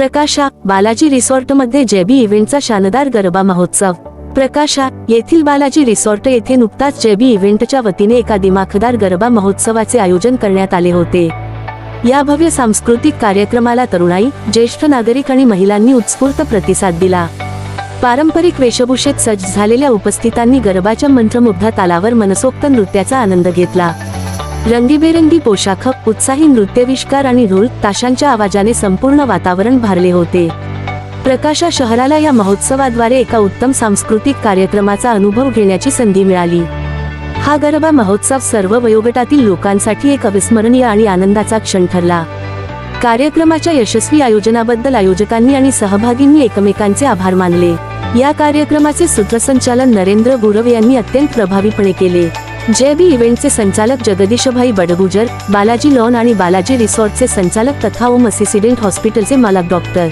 प्रकाशा बालाजी रिसॉर्टमध्ये जेबी इव्हेंटचा शानदार गरबा महोत्सव. प्रकाशा येथील बालाजी रिसॉर्ट येथे नुकताच जेबी इव्हेंटच्या वतीने एका दिमाखदार गरबा महोत्सवाचे आयोजन करण्यात आले होते. या भव्य सांस्कृतिक कार्यक्रमाला तरुणाई ज्येष्ठ नागरिक आणि महिलांनी उत्स्फूर्त प्रतिसाद दिला. पारंपरिक वेशभूषेत सज्ज झालेल्या उपस्थितांनी गरबाच्या मंत्रमुग्ध तालावर मनसोक्त नृत्याचा आनंद घेतला. रंगीबेरंगी पोशाख उत्साही नृत्यविष्कार आणि ढोल ताशांच्या आवाजाने संपूर्ण वातावरण भारले होते. प्रकाशा शहराला या महोत्सवाद्वारे एका उत्तम सांस्कृतिक कार्यक्रमाचा अनुभव घेण्याची संधी मिळाली. हा गरबा महोत्सव सर्व वयोगटातील लोकांसाठी एक अविस्मरणीय आणि आनंदाचा क्षण ठरला. कार्यक्रमाच्या यशस्वी आयोजनाबद्दल आयोजकांनी आणि सहभागींनी एकमेकांचे आभार मानले. या कार्यक्रमाचे सूत्रसंचालन नरेंद्र गुरव यांनी अत्यंत प्रभावीपणे केले. जे बी इव्हेंटचे संचालक जगदीशभाई बडगुजर बालाजी लॉन आणि बालाजी रिसॉर्टचे संचालक तथा ओम असिसिडेंट हॉस्पिटलचे मालक डॉक्टर.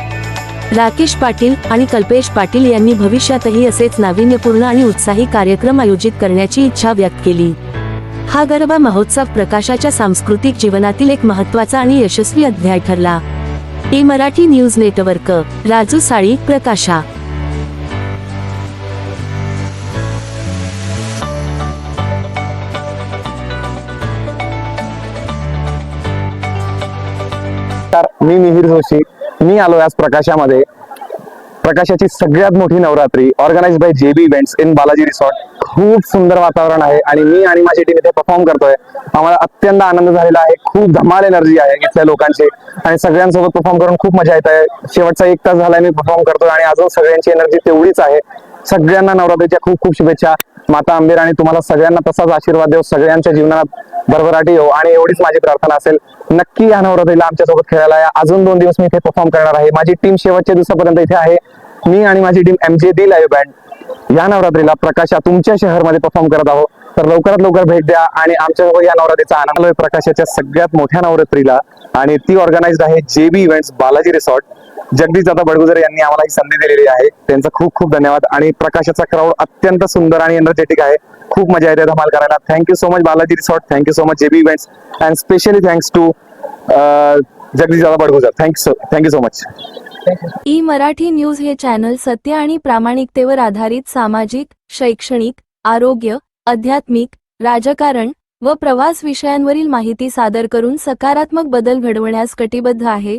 राकेश पाटील आणि कल्पेश पाटील यांनी भविष्यातही असेच नाविन्यपूर्ण आणि उत्साही कार्यक्रम आयोजित करण्याची इच्छा व्यक्त केली. हा गरबा महोत्सव प्रकाशाच्या सांस्कृतिक जीवनातील एक महत्त्वाचा आणि यशस्वी अध्याय ठरला. E Marathi news network Raju Sali Prakasha. मी मिहिर जोशी. मी आलो आज प्रकाशामध्ये. प्रकाशाची सगळ्यात मोठी Navratri organise by JB events in Balaji resort खूप सुंदर वातावरण आहे आणि मी आणि माझी टीम इथे परफॉर्म करतोय. आम्हाला अत्यंत आनंद झालेला आहे. खूप धमाल एनर्जी आहे इथल्या लोकांची. आणि सगळ्यांसोबत परफॉर्म करून खूप मजा येत आहे. शेवटचा एक तास झालाय मी परफॉर्म करतोय आणि अजून सगळ्यांची एनर्जी तेवढीच आहे. सगळ्यांना नवरात्रीच्या खूप खूप शुभेच्छा. माता आंबेर आणि तुम्हाला सगळ्यांना तसाच आशीर्वाद देऊ सगळ्यांच्या जीवनात भरभराटी येऊ आणि एवढीच माझी प्रार्थना असेल नक्की या नवरात्रीला आमच्यासोबत खेळायला या. अजून दोन दिवस मी इथे परफॉर्म करणार आहे. माझी टीम शेवटच्या दिवसापर्यंत इथे आहे. मी आणि माझी team M J D live band या नवरात्रीला प्रकाशा तुमच्या शहरमध्ये परफॉर्म करत आहोत. तर लवकरात लवकर भेट द्या आणि आमच्यासोबत या नवरात्रीचा आनंद प्रकाशाच्या सगळ्यात मोठ्या नवरात्रीला आणि ती ऑर्गनाइज्ड आहे JB events Balaji resort Jagdish Dada Badgujar यांनी आम्हाला ही संधी दिलेली आहे. त्यांचा खूप खूप धन्यवाद. आणि प्रकाशाचा क्राऊड अत्यंत सुंदर आणि एनर्जेटिक आहे. खूप मजा येते धमाल करायला. Thank you so much Balaji resort. Thank you so much JB events and specially thanks to Jagdish Dada Badgujar. Thank you thank you so much E Marathi news हे चॅनल सत्य आणि प्रामाणिकतेवर आधारित सामाजिक शैक्षणिक आरोग्य आध्यात्मिक राजकारण व प्रवास विषयांवरील माहिती सादर करून सकारात्मक बदल घडवण्यास कटिबद्ध आहे.